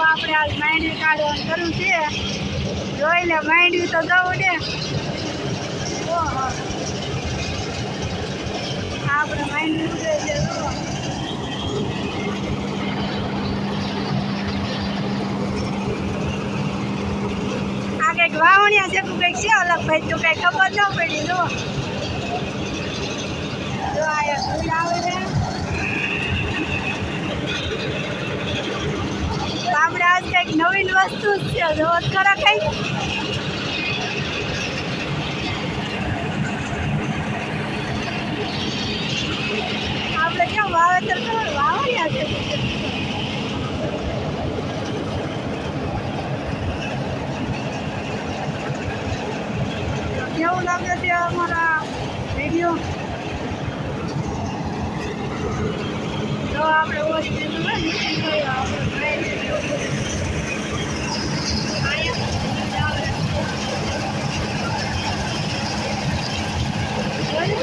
આપણે આજ માંડવી કાઢવાનું કરવું છે જોઈ લે માંડવી તો જવું ને. આપણે માંડવી ઉડે કંઈક વાવણિયા જેવું કંઈક છે અલગ ભાઈ, તો કંઈક ખબર ન પડી, જો. આજ કંઈક નવીન વસ્તુ છે, જો ખરા કંઈક આપણે કેમ વાવેતર કરવા વાવણિયા છે કેવું લાગે છે અમારા વીડિયો તો આપણે વોચ લીધું ને નીચે જોયું આપણે ભાઈ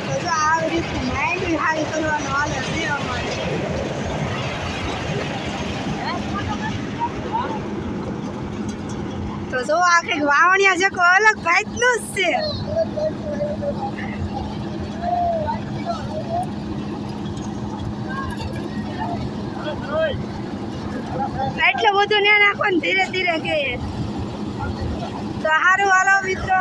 તો જો આવી રીતે માઇન્ડ હારી કરવાનો હાલે છે અમારે તો જો આ કંઈક વાવણિયા કોઈ અલગ ભાઈનું જ છે. એટલું બધું ને નાખો ને ધીરે ધીરે કે તો સારું હાલો મિત્રો.